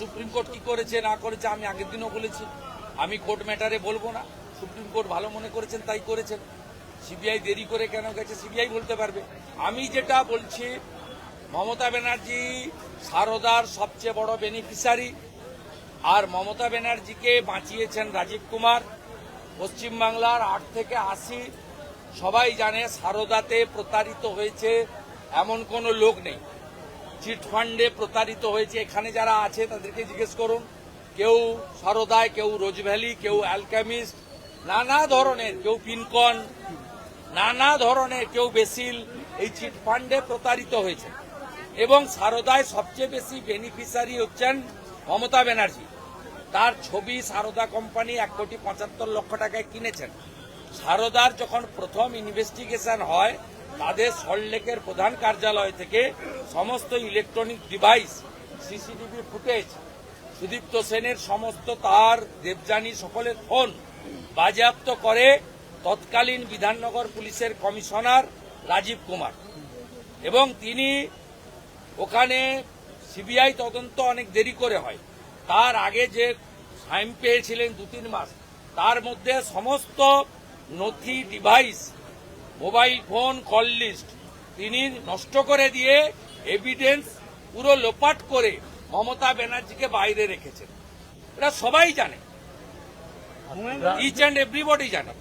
Supreme court কি করেছে, না করেছে, আমি আগের দিনও বলেছি। আমি কোর্ট ম্যাটারে বলব না। সুপ্রিম কোর্ট ভালো মনে করেছেন, তাই করেছেন। সিবিআই দেরি করে কেন গেছে, সিবিআই বলতে পারবে। আমি যেটা বলছি, মমতা ব্যানার্জি সারদার সবচেয়ে বড় বেনিফিসারি আর মমতা ব্যানার্জিকে বাঁচিয়েছেন রাজীব কুমার। পশ্চিমবাংলার আট থেকে আশি, সবাই জানে সারদাতে প্রতারিত হয়েছে, এমন কোনো লোক নেই। চিট ফান্ডে প্রতারিত হয়েছে। এখানে যারা আছে, তাদেরকে জিজ্ঞেস করুন। কেউ সারদায়, কেউ রোজভ্যালি কেউ অ্যালকামিস্ট, নানা ধরনের, কেউ পিনকন নানা ধরনের, কেউ বেসিল, এই চিট ফান্ডে প্রতারিত হয়েছে। এবং সারদায় সবচেয়ে বেশি বেনিফিশিয়ারি হচ্ছেন মমতা ব্যানার্জি। তার ছবি সারদা কোম্পানি এক কোটি পঁচাত্তর লক্ষ টাকায় কিনেছেন। সারদার যখন প্রথম ইনভেস্টিগেশন হয় তাদের সল্টলেকের প্রধান কার্যালয় থেকে সমস্ত electronic device, CCTV footage, Sudipta সেনের সমস্ত তার, দেবযানী সকলের ফোন বাজেয়াপ্ত করে তৎকালীন বিধাননগর পুলিশের কমিশনার রাজীব কুমার। এবং তিনি ওখানে সিবিআই তদন্ত অনেক দেরি করে হয়। তার আগে যে টাইম পেয়েছিলেন দু তিন মাস, তার মধ্যে সমস্ত নথি, device mobile phone call list. তিনি নষ্ট করে দিয়ে এভিডেন্স পুরো লোপাট করে মমতা ব্যানার্জিকে বাইরে রেখেছেন। এটা সবাই জানে। ইচ অ্যান্ড এভরিবডি জানে।